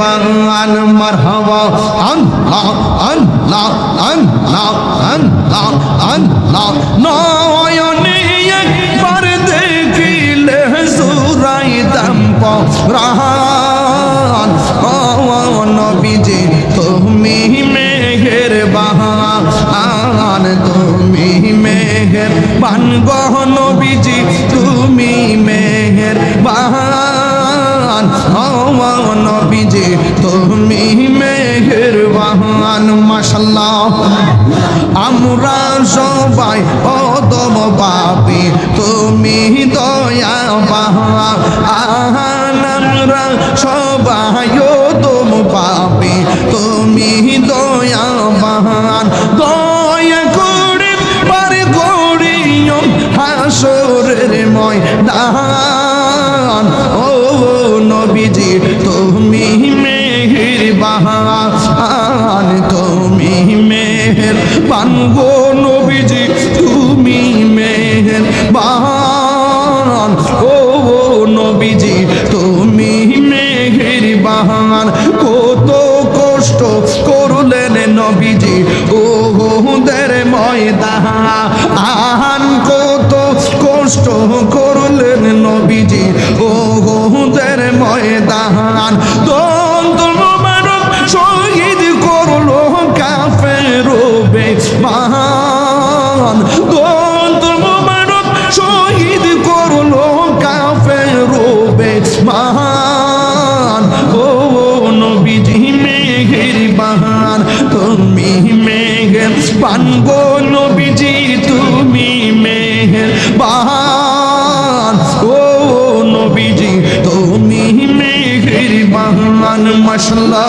বান মারহাবা, আল্লাহ আল্লাহ আল্লাহ আল্লাহ আল্লাহ। নয়নে একবার দেখিলে সুরাইতাম পরাণ ও নবীজি, তুমি মেঘের বাহান তুমি মেঘের বান গহ নবীজি, তুমি মেঘের বাহান ও নবীজি, তুমি মেঘের বাহান মাশাল্লাহ আমরা সবাই অদম পাপি, তুমি দয়া বাহান আমরা সবাই অদম পাপি, তুমি দয়া বাহান বাহান তুমি মেহের পানগো নবীজি, তুমি মেহের বাহান। ও নবীজি, তুমি মেহের বাহান। কত কষ্ট করলেন নবীজি ও দের ময়দান কত কষ্ট করলেন দন্ত শহীদ করল কাফের মহান ও নবীজি মেঘের বাহান তুমি মেঘের পানগো নবীজি, তুমি মেঘের বাহান ও নবীজি, তুমি মেঘের বাহান মশলা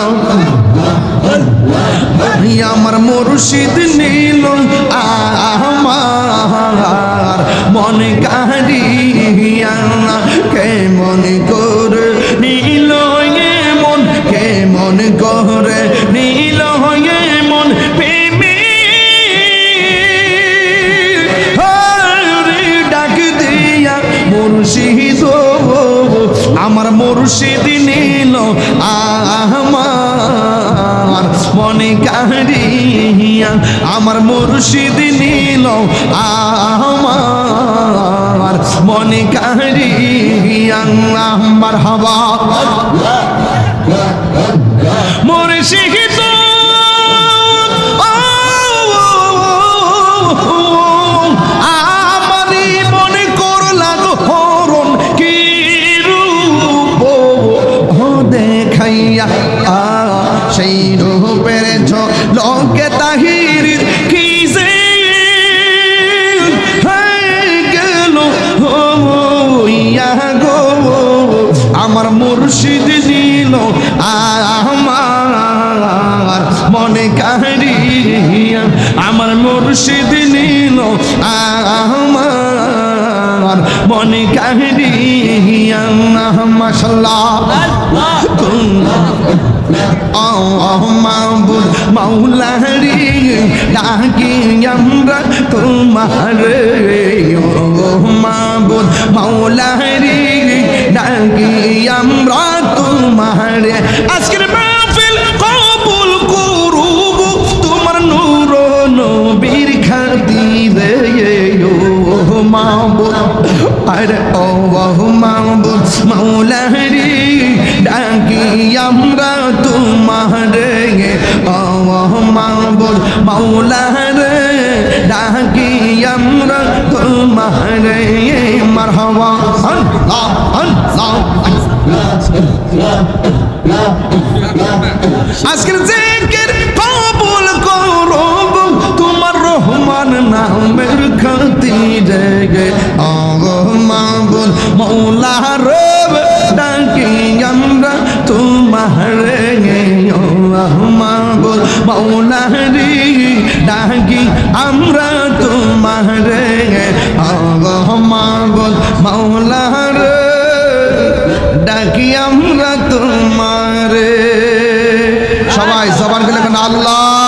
আমার মুর্শিদ নীল আমার মন কারিয়া কেমন করে নীল মন, কেমন করে নীল মন প্রেমী। ডাক দিয়া মুর্শিদ আমার মুর্শিদ মনে কারিয়া আমার মুর্শিদ নীল আমার মনে কারিয়া আমার হবা মুর্শিদ আমার মুর্শিদ দিল, আমার মনে কারিয়া আমার মুর্শিদ নিল আমার মনে কারিয়া মাশাল্লাহ মাহবুদ মাওলারি ডাকি আমরা তোমার। ও মাহবুদ মাওলারি ডাকি, আমরা তোমার। আজকের মাহফিল কবুল করুব তোমার নূর নবীর খাতিরে ও মাহবুদ আরে ও মাহবুদ মাওলারি, ডাকি, আমরা তোমার। ও মাহবুদ মাওলারে, ডাকি, আমরা তোমার। মারহাবা আল্লাহ। আজকের জিকির কবুল করো তোমার রহমান নামের খাতিরে গে মাবুল মৌলা রব ডাকি, আমরা তোমার গে মৌলারি ডাকি, আমরা তোমারে মৌলারে ডাকি আমরা তোমারে সবাই জবান আল্লাহ আল্লাহ